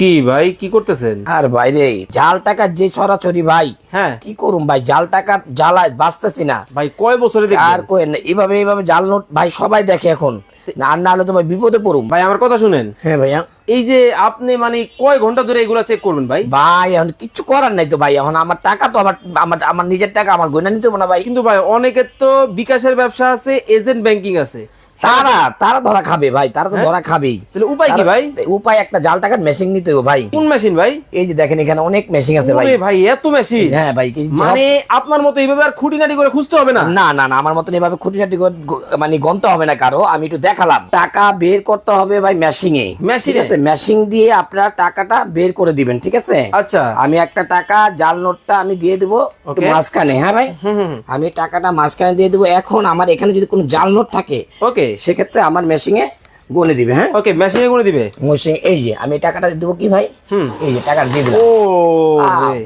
কি ভাই? কি করতেছেন? আর বাইরে জাল টাকার যে ছড়াছড়ি ভাই হ্যাঁ। কি করুম ভাই? জাল টাকার জ্বালায় বাঁচতেছি না। ভাই কয় বছরে আর কই না এইভাবে এইভাবে জাল নোট ভাই সবাই দেখে এখন। না আর না হলে তো ভাই বিপদে পড়ুম। ভাই আমার কথা শুনেন। হ্যাঁ ভাইয়া। এই যে আপনি মানে কয় ঘণ্টা ধরে এগুলা চেক করবেন ভাই? ভাই এখন কিচ্ছু করার নাই তো ভাই। এখন আমার টাকা তো আমার আমার আমার নিজের টাকা আমার গয়না নিতে না ভাই। কিন্তু ভাই অনেকের তো বিকাশের ব্যবসা আছে এজেন্ট ব্যাংকিং আছে। তারা তারা ধরা খাবে ভাই তারা তো ধরা খাবেই। তাহলে উপায় কি ভাই? উপায় একটা জাল টাকার মেশিন নিতে হবে ভাই। কোন মেশিন ভাই? এই যে দেখেন এখানে অনেক মেশিন আছে ভাই। ভাই এত মেশিন হ্যাঁ ভাই মানে আপনার মতো এইভাবে আর খুঁটিনাটি করে খুঁজতে হবে না? না না না আমার মতন এভাবে খুঁটিনাটি করে মানে গন্তে হবে না কারও আমি একটু দেখালাম। টাকা বের করতে হবে ভাই মেশিং এ। Machine ঠিক এ? আছে? মেশিং দিয়ে আপনার টাকাটা বের করে দিবেন ঠিক আছে? আচ্ছা। আমি একটা টাকা জাল নোটটা আমি দিয়ে দেবো মাঝখানে হ্যাঁ ভাই? আমি টাকাটা মাঝখানে দিয়ে দেবো। এখন আমার এখানে যদি কোনো জাল নোট থাকে ওকে সেক্ষেত্রে আমার মেশিংয়ে গনে দিবে হ্যাঁ ওকে মেশিনে করে দিবে মেশিং এই যে আমি টাকাটা দেবো কি ভাই হুম। এই যে টাকাটা দিয়ে দিলাম ও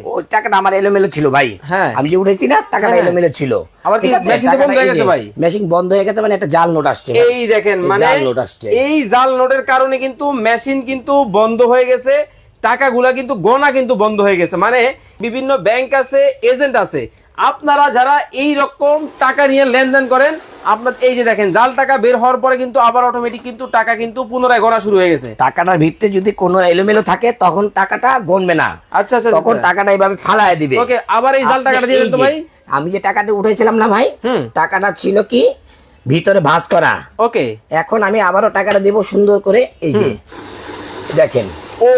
ওই টাকাটা আমার এলোমেলো ছিল ভাই হ্যাঁ। আমি যে উঠেছি না টাকাটা হ্যাঁ। এলোমেলো ছিল আবার কি তো বন্ধ হয়ে গেছে ভাই? machine বন্ধ হয়ে গেছে মানে একটা জাল নোট আসছে এই দেখেন মানে জাল নোট আসছে। এই জাল নোটের কারণে কিন্তু মেশিন কিন্তু বন্ধ হয়ে গেছে টাকাগুলা কিন্তু গোনা কিন্তু বন্ধ হয়ে গেছে মানে বিভিন্ন ব্যাংক আছে এজেন্ট আছে আপনারা যারা এই রকম টাকা নিয়ে লেনদেন করেন আপনার এই যে দেখেন জাল টাকা বের হওয়ার পরে কিন্তু আবার অটোমেটিক কিন্তু টাকা কিন্তু পুনরায় গোনা শুরু হয়ে গেছে। টাকাটার ভিতরে যদি কোনো এলোমেলো থাকে তখন টাকাটা গনবে না। আচ্ছা আচ্ছা তখন টাকাটা এইভাবে ফালায় দিবে। ওকে আবার এই জাল টাকাটা দিয়ে তো ভাই। আমি যে টাকাটা উঠেছিলাম না ভাই টাকাটা ছিল কি? ভিতরে ভাঁজ করা। ওকে। এখন আমি আবারও টাকাটা দেব সুন্দর করে এই যে। দেখেন। ও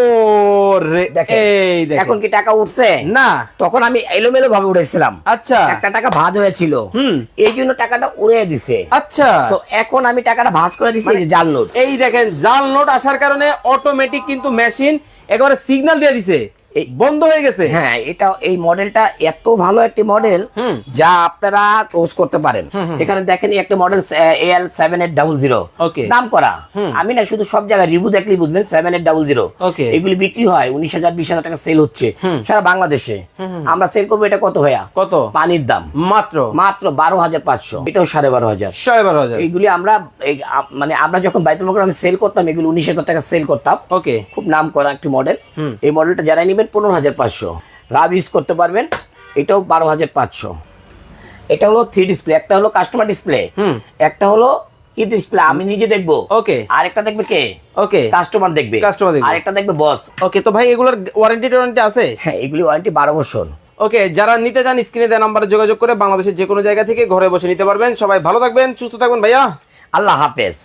রে এই এখন কি টাকা উঠছে? না। তখন আমি এলোমেলো ভাবে উঠেছিলাম আচ্ছা। একটা টাকা ভাঁজ হয়েছিল। হুম। এই জন্য টাকাটা উড়ে দিছে। আচ্ছা। তো এখন আমি টাকাটা ভাজ করে দিছি জাল নোট। এই দেখেন জাল নোট আসার কারণে অটোমেটিক কিন্তু মেশিন একেবারে সিগন্যাল দিয়ে দিছে। বন্ধ হয়ে গেছে? হ্যাঁ এটা এই মডেলটা এত ভালো একটি মডেল যা আপনারা চুজ করতে পারেন। এখানে দেখেন একটা model L seven eight double zero. নাম করা। আমি না শুধু সব জায়গায় রিভিউ দেখলেই বুঝবেন সেভেন এইট ডাবল জিরো এগুলি বিক্রি হয় উনিশ হাজার বিশ হাজার টাকা সেল হচ্ছে সারা বাংলাদেশে। আমরা সেল করব এটা কত ভাইয়া? কত? পানির দাম। মাত্র? মাত্র বারো হাজার পাঁচশো। এটাও সাড়ে বারো হাজার। সাড়ে বারো হাজার। এগুলি আমরা মানে আমরা যখন বাইতুল মোকাররমে সেল করতাম এগুলো উনিশ হাজার টাকা সেল করতাম। ওকে খুব নাম করা একটি মডেল এই মডেলটা যারা নেবেন পনেরো হাজার পাঁচশো। রাব ইউজ করতে পারবেন এটাও বারো হাজার পাঁচশো। এটা হলো থ্রি ডিসপ্লে একটা হলো কাস্টমার ডিসপ্লে হুম। একটা হলো কি ডিসপ্লে আমি নিজে দেখব। ওকে। আর একটা দেখবে কে? ওকে। কাস্টমার দেখবে। কাস্টমার দেখবে। আর একটা দেখবে বস ওকে তো ভাই এগুলোর ওয়ারেন্টি টোয়ারেন্টি আছে? হ্যাঁ এগুলি ওয়ারেন্টি বারো বছর। ওকে যারা নিতে চান স্ক্রিনে দেওয়া নাম্বারে যোগাযোগ করে বাংলাদেশের যে কোনো জায়গা থেকে ঘরে বসে নিতে পারবেন। সবাই ভালো থাকবেন সুস্থ থাকবেন ভাইয়া। আল্লাহ হাফেজ।